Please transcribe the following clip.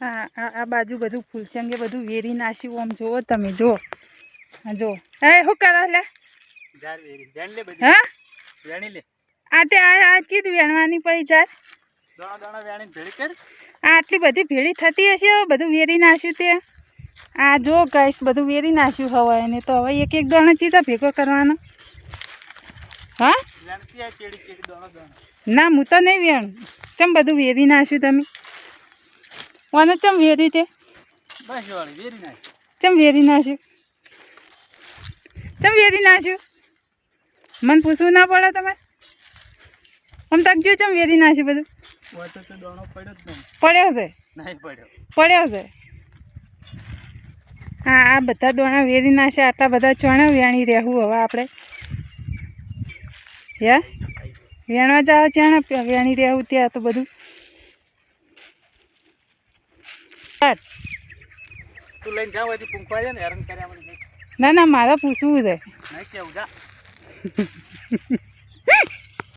આ આ આ બાજુ બધું ફૂલસંગે બધું વેરી નાખ્યું આમ જુઓ તમે જો હા જો એ શું કરો લે? હા? આ તે આ આ ચીજ વેણવાની પડી જાય આટલી બધી ભેળી થતી હશે બધું વેરી નાશ્યું તે. આ જો કઈશ બધું વેરી નાશ્યું હવે એને તો હવે એક એક દાણો ચીતા ભેગો કરવાનો. હા? ના હું તો નહીં વેણ. કેમ બધું વેરી નાશ્યું તમે? કોને ચમ વેરી તે? બસ વાળી વેરી નાખ. ચમ વેરી નાખ્યું? ચમ વેરી નાખ્યું? મને પૂછવું ના પડે તમારે આમ તક જો ચમ વેરી નાખ્યું બધું? પડ્યો છે? પડ્યો. છે? હા આ બધા દોણા વેરી નાખે આટલા બધા ચોણા વેણી રહેવું હવે આપણે. હે? વેણવા જાવ ત્યાં વેણી રહેવું ત્યાં તો બધું. તું લઈને જાવ હજી પૂંખવા જાય ને હેરાન કર્યા મને ના ના મારે પૂછવું છે. કેવું જા.